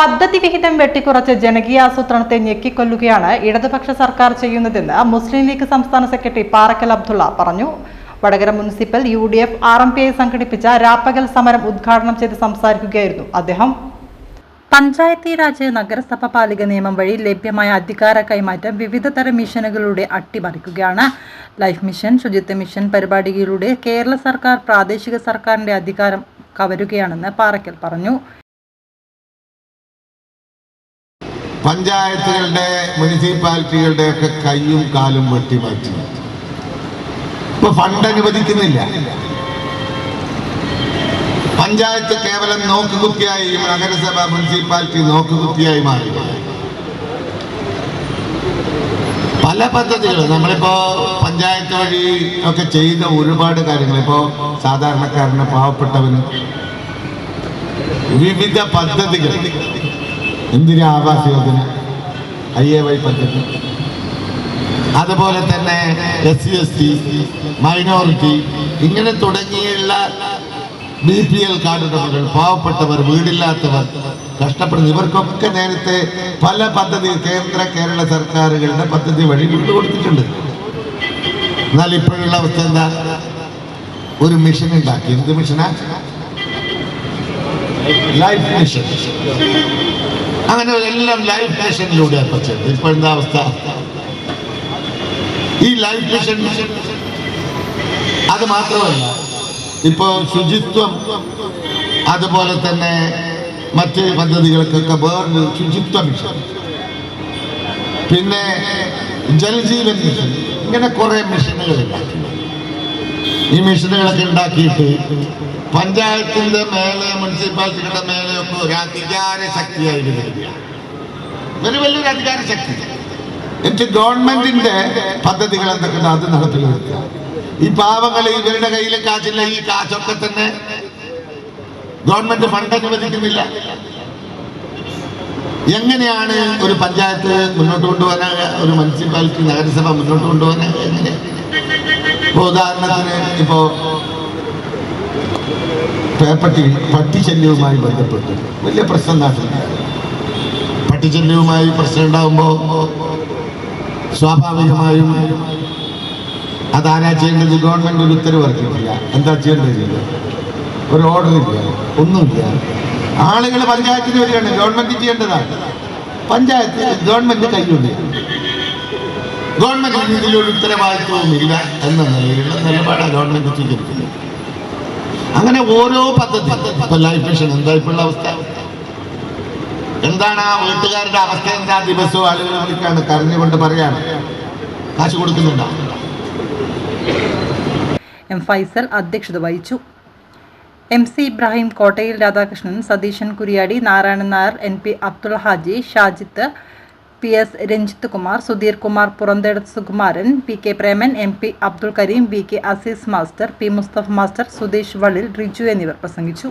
പദ്ധതി വിഹിതം വെട്ടിക്കുറച്ച് ജനകീയാസൂത്രണത്തെ ഞെക്കിക്കൊല്ലുകയാണ് ഇടതുപക്ഷ സർക്കാർ ചെയ്യുന്നതെന്ന് മുസ്ലിം ലീഗ് സംസ്ഥാന സെക്രട്ടറി പാറക്കൽ അബ്ദുള്ള പറഞ്ഞു. Vadakara municipal U D F R M P I സംഘടിപ്പിച്ച രാപ്പകൽ സമരം ഉദ്ഘാടനം ചെയ്ത് സംസാരിക്കുകയായിരുന്നു അദ്ദേഹം. പഞ്ചായത്തി രാജ് നഗരസഭ പാലിക നിയമം വഴി ലഭ്യമായ അധികാര കൈമാറ്റം വിവിധ തരം മിഷനുകളുടെ അട്ടിമറിക്കുകയാണ്. ലൈഫ് മിഷൻ ശുചിത്വ മിഷൻ പരിപാടികളിലൂടെ കേരള സർക്കാർ പ്രാദേശിക സർക്കാരിന്റെ അധികാരം കവരുകയാണെന്ന് പാറക്കൽ പറഞ്ഞു. പഞ്ചായത്തുകളുടെ മുനിസിപ്പാലിറ്റികളുടെ ഒക്കെ കൈയും കാലും വെട്ടി മാറ്റി. ഇപ്പൊ ഫണ്ട് അനുവദിക്കുന്നില്ല. പഞ്ചായത്ത് കേവലം നോക്കുകുത്തിയായി നഗരസഭ മുനിസിപ്പാലിറ്റി നോക്കുകുത്തിയായി മാറി. പല പദ്ധതികൾ നമ്മളിപ്പോ പഞ്ചായത്ത് വഴി ഒക്കെ ചെയ്യുന്ന ഒരുപാട് കാര്യങ്ങൾ. ഇപ്പോ സാധാരണക്കാരന് പാവപ്പെട്ടവന് വിവിധ പദ്ധതികൾ. Indira Awas Yojana? I A Y പദ്ധതി. അതുപോലെ തന്നെ S C S T minority ഇങ്ങനെ തുടങ്ങിയുള്ള ബി പി എൽ കാർഡുടമകൾ പാവപ്പെട്ടവർ വീടില്ലാത്തവർ കഷ്ടപ്പെടുന്ന ഇവർക്കൊക്കെ നേരത്തെ പല പദ്ധതി കേന്ദ്ര കേരള സർക്കാരുകളുടെ പദ്ധതി വഴി വിട്ടുകൊടുത്തിട്ടുണ്ട് എന്നാൽ ഇപ്പോഴുള്ള അവസ്ഥ എന്താ? ഒരു മിഷൻ ഉണ്ടാക്കി. എന്ത് മിഷനാ? ലൈഫ് മിഷൻ അങ്ങനെ എല്ലാം ലൈഫ് മിഷനിലൂടെ പറ്റുന്നത് ഇപ്പൊ എന്താ അവസ്ഥ? ഈ ലൈഫ് മിഷൻ അത് മാത്രമല്ല ഇപ്പോ ശുചിത്വം അതുപോലെ തന്നെ മറ്റ് പദ്ധതികൾക്കൊക്കെ വേറൊരു ശുചിത്വ മിഷൻ പിന്നെ ജലജീവൻ മിഷൻ ഇങ്ങനെ കുറെ മിഷനുകൾ ഉണ്ടാക്കി. ഈ മിഷനുകളൊക്കെ ഉണ്ടാക്കിയിട്ട് പഞ്ചായത്തിന്റെ മേലെ മുനിസിപ്പാലിറ്റികളുടെ മേലെയൊക്കെ ഒരു അധികാര ശക്തിയായിട്ട് വരികയാണ്. ഒരു വലിയൊരു അധികാര ശക്തി. എന്നിട്ട് ഗവൺമെന്റിന്റെ പദ്ധതികൾ എന്തൊക്കെയുണ്ട് അത് നടപ്പിൽ ഈ പാവങ്ങൾ ഇവരുടെ കയ്യിൽ കാശില്ല ഈ കാശൊക്കെ തന്നെ ഗവൺമെന്റ് ഫണ്ട് അനുവദിക്കുന്നില്ല. എങ്ങനെയാണ് ഒരു പഞ്ചായത്ത് മുന്നോട്ട് കൊണ്ടുപോകാൻ ഒരു മുനിസിപ്പാലിറ്റി നഗരസഭ മുന്നോട്ട് കൊണ്ടുപോകാൻ എങ്ങനെ? ഇപ്പൊ ഉദാഹരണത്തിന് ഇപ്പോ പേപ്പട്ടി പട്ടിശല്യവുമായി ബന്ധപ്പെട്ട്. വലിയ പ്രശ്നം നാട്ടിൽ പട്ടിശല്യവുമായി പ്രശ്നം ഉണ്ടാകുമ്പോൾ സ്വാഭാവികമായും അതാരാ ചെയ്യേണ്ടത്? ഗവൺമെന്റ് ഒരു ഉത്തരവ് ഇറക്കിയിട്ടില്ല. എന്താ ചെയ്യേണ്ടത്? ഒരു ഓർഡർ ഇല്ല. ഒന്നുമില്ല. ആളുകൾ പഞ്ചായത്തിന് വരികയാണ്. ഗവൺമെന്റ് ചെയ്യേണ്ടതാണ് പഞ്ചായത്ത് ഗവൺമെന്റ് കൈകൊണ്ട് ഗവൺമെന്റ് ഇതിലൊരു ഉത്തരവാദിത്വവും ഇല്ല എന്ന നിലയിലുള്ള നിലപാടാണ് ഗവൺമെന്റ് സ്വീകരിക്കുന്നത്. അങ്ങനെ ഓരോ പദ്ധതി. ഇപ്പൊ ലൈഫ് മിഷൻ എന്താ ഇപ്പോഴുള്ള അവസ്ഥ? എന്താണ് ആ വീട്ടുകാരുടെ അവസ്ഥ? എന്താ ദിവസവും ആളുകൾ വിളിക്കാണ് കരഞ്ഞുകൊണ്ട് പറയാണ്? കാശ് കൊടുക്കുന്നുണ്ടോ? എം ഫൈസൽ അധ്യക്ഷത വഹിച്ചു. M C Ibrahim Kottayil Radhakrishnan Satheesan Kuriyadi Narayanan Nair N P Abdul Haji Shajith P S Ranjith Kumar Sudheer Kumar Puranthed Sukumaran P K Preman M P Abdul Kareem V K Azeez master P Musthafa master Sudheesh Vallil Riju എന്നിവർ പ്രസംഗിച്ചു.